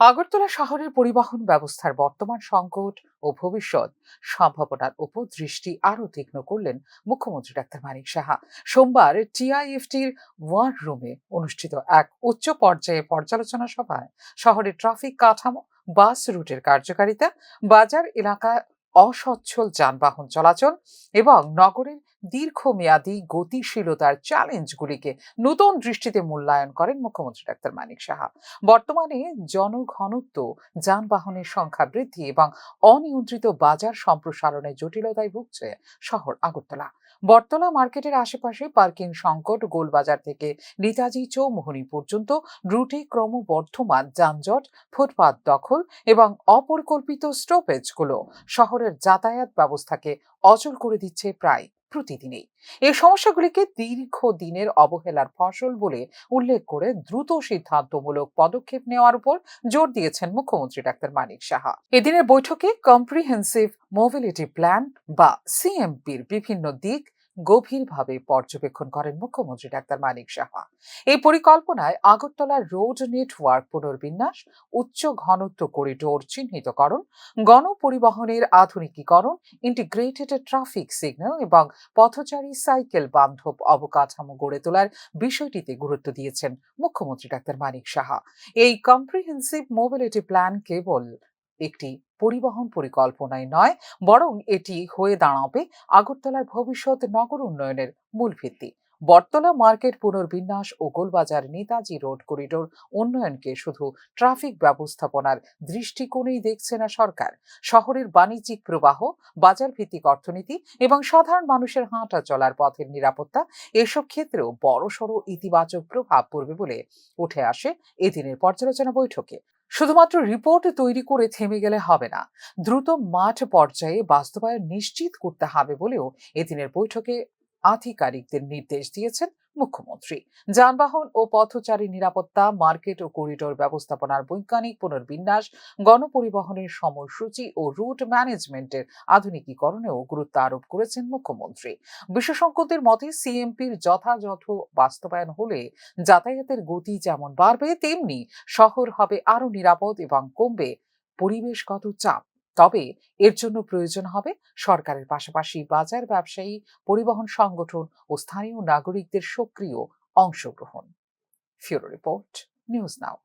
আগরতলা শহরের পরিবহন ব্যবস্থার বর্তমান সংকট ও ভবিষ্যৎ সম্ভাবনার উপর দৃষ্টি আরও তীক্ষ্ণ করলেন মুখ্যমন্ত্রী ডাক্তার মানিক সাহা। সোমবার টিআইএফটির ওয়ার রুমে অনুষ্ঠিত এক উচ্চ পর্যায়ে পর্যালোচনা সভায় শহরের ট্রাফিক কাঠামো, বাস রুটের কার্যকারিতা, বাজার এলাকায় অসচ্ছল যানবাহন চলাচল এবং নগরের দীর্ঘমেয়াদী গতিশীলতার চ্যালেঞ্জগুলিকে নতুন দৃষ্টিতে মূল্যায়ন করেন মুখ্যমন্ত্রী ডাক্তার মানিক সাহা। বর্তমানে জনঘনত্ব, যানবাহনের সংখ্যা বৃদ্ধি এবং অনিয়ন্ত্রিত বাজার সম্প্রসারণের জটিলতায় ভুগছে শহর আগরতলা। বটতলা মার্কেটের আশেপাশে পার্কিং সংকট, গোলবাজার থেকে নেতাজি চৌমোহনী পর্যন্ত রুটে ক্রমবর্ধমান যানজট, ফুটপাত দখল এবং অপরিকল্পিত স্টপেজগুলো শহরের যাতায়াত ব্যবস্থাকে অচল করে দিচ্ছে প্রায় প্রতিদিনেই। এই সমস্যাগুলিকে দীর্ঘ দিনের অবহেলার ফসল বলে উল্লেখ করে দ্রুত সিদ্ধান্তমূলক পদক্ষেপ নেওয়ার উপর জোর দিয়েছেন মুখ্যমন্ত্রী ডাক্তার মানিক সাহা। এদিনের বৈঠকে কম্প্রিহেন্সিভ মোবিলিটি প্ল্যান বা সিএমপির বিভিন্ন দিক গভীরভাবে পর্যবেক্ষণ করেন মুখ্যমন্ত্রী ডাক্তার মানিক সাহা। এই পরিকল্পনায় আগরতলার রোড নেটওয়ার্ক পুনর্বিন্যাস, উচ্চ ঘনত্ব করিডোর চিহ্নিতকরণ, গণপরিবহনের আধুনিকীকরণ ইন্টিগ্রেটেড ট্রাফিক সিগন্যাল এবং পথচারী সাইকেল বান্ধব অবকাঠামো গড়ে তোলার বিষয়টিতে গুরুত্ব দিয়েছেন মুখ্যমন্ত্রী ডাক্তার মানিক সাহা। এই কম্প্রিহেন্সিভ মোবিলিটি প্ল্যান কেবল একটি পরিবহন পরিকল্পনায় নয়, বরং এটি হয়ে দাঁড়াবে আগরতলার ভবিষ্যৎ নগর উন্নয়নের মূল ভিত্তি। বটতলা মার্কেট পুনর্বিন্যাস ও গোলবাজার নেতাজি রোড করিডোর উন্নয়নকে শুধু ট্রাফিক ব্যবস্থাপনার দৃষ্টিকোণেই দেখছে না সরকার। শহরের বাণিজ্যিক প্রবাহ বাজার ভিত্তিক অর্থনীতি এবং সাধারণ মানুষের হাঁটা চলার পথের নিরাপত্তা, এসব ক্ষেত্রেও বড়সড় ইতিবাচক প্রভাব পড়বে বলে উঠে আসে এদিনের পর্যালোচনা বৈঠকে। শুধুমাত্র রিপোর্ট তৈরি করে থেমে গেলে হবে না, দ্রুত মাঠ পর্যায়ে বাস্তবায়ন নিশ্চিত করতে হবে বলেও এদিনের বৈঠকে আধিকারিকদের নির্দেশ দিয়েছেন মুখ্যমন্ত্রী। যানবাহন ও পথচারী নিরাপত্তা, মার্কেট ও করিডোর ব্যবস্থাপনার বৈজ্ঞানিক পুনর্বিন্যাস, গণপরিবহনের সময়সূচি ও রুট ম্যানেজমেন্টের আধুনিকীকরণেও গুরুত্ব আরোপ করেছেন মুখ্যমন্ত্রী। বিশেষজ্ঞদের মতে, সিএমপির যথাযথ বাস্তবায়ন হলে যাতায়াতের গতি যেমন বাড়বে, তেমনি শহর হবে আরও নিরাপদ এবং কমবে পরিবেশগত চাপ। তবে এর জন্য প্রয়োজন হবে সরকারের পাশাপাশি বাজার ব্যবসায়ী, পরিবহন সংগঠন ও স্থানীয় নাগরিকদের সক্রিয় অংশগ্রহণ। Bureau report, news now.